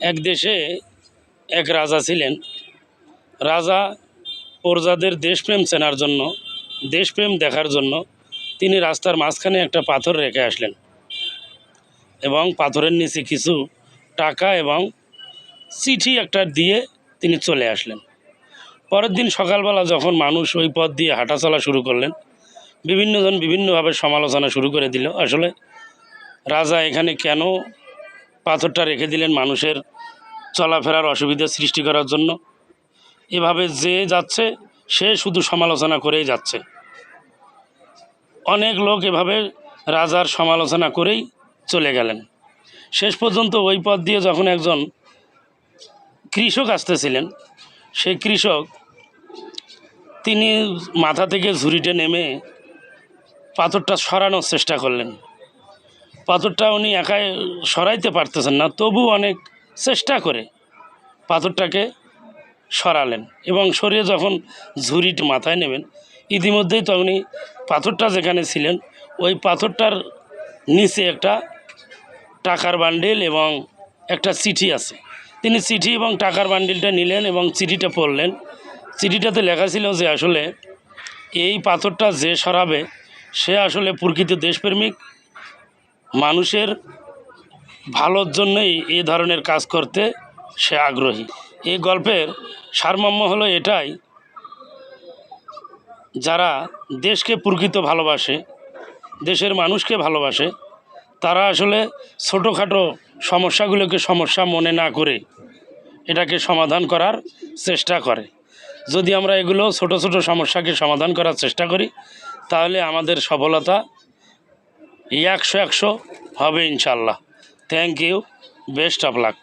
এক দেশে এক রাজা ছিলেন। রাজা প্রজাদের দেশপ্রেম চেনার জন্য, দেশপ্রেম দেখার জন্য তিনি রাস্তার মাঝখানে একটা পাথর রেখে আসলেন এবং পাথরের নিচে কিছু টাকা এবং চিঠি একটা দিয়ে তিনি চলে আসলেন। পরের দিন সকালবেলা যখন মানুষ ওই পথ দিয়ে হাঁটা চলা শুরু করলেন, বিভিন্নজন বিভিন্নভাবে সমালোচনা শুরু করে দিল, আসলে রাজা এখানে কেন পাথরটা রেখে দিলেন মানুষের চলাফেরার অসুবিধা সৃষ্টি করার জন্য। এভাবে যে যাচ্ছে, সে শুধু সমালোচনা করেই যাচ্ছে। অনেক লোক এভাবে রাজার সমালোচনা করেই চলে গেলেন। শেষ পর্যন্ত ওই পথ দিয়ে যখন একজন কৃষক আসতেছিলেন, সেই কৃষক তিনি মাথা থেকে ঝুড়িতে নেমে পাথরটা সরানোর চেষ্টা করলেন। পাথরটা উনি একাই সরাইতে পারতেছেন না, তবু অনেক চেষ্টা করে পাথরটাকে সরালেন এবং সরিয়ে যখন ঝুড়িটি মাথায় নেবেন, ইতিমধ্যেই তো উনি পাথরটা যেখানে ছিলেন, ওই পাথরটার নিচে একটা টাকার বান্ডিল এবং একটা চিঠি আছে। তিনি চিঠি এবং টাকার বান্ডিলটা নিলেন এবং চিঠিটা পড়লেন। চিঠিটাতে লেখা ছিল যে আসলে এই পাথরটা যে সরাবে, সে আসলে প্রকৃত দেশপ্রেমিক মানুষের ভালোর জন্যই এই ধরনের কাজ করতে সে আগ্রহী। এই গল্পের সারমর্ম হলো এটাই, যারা দেশকে প্রকৃত ভালোবাসে, দেশের মানুষকে ভালোবাসে, তারা আসলে ছোটোখাটো সমস্যাগুলোকে সমস্যা মনে না করে এটাকে সমাধান করার চেষ্টা করে। যদি আমরা এগুলো ছোট ছোট সমস্যাকে সমাধান করার চেষ্টা করি, তাহলে আমাদের সফলতা একশো একশো হবে ইনশাল্লাহ। Thank you best of luck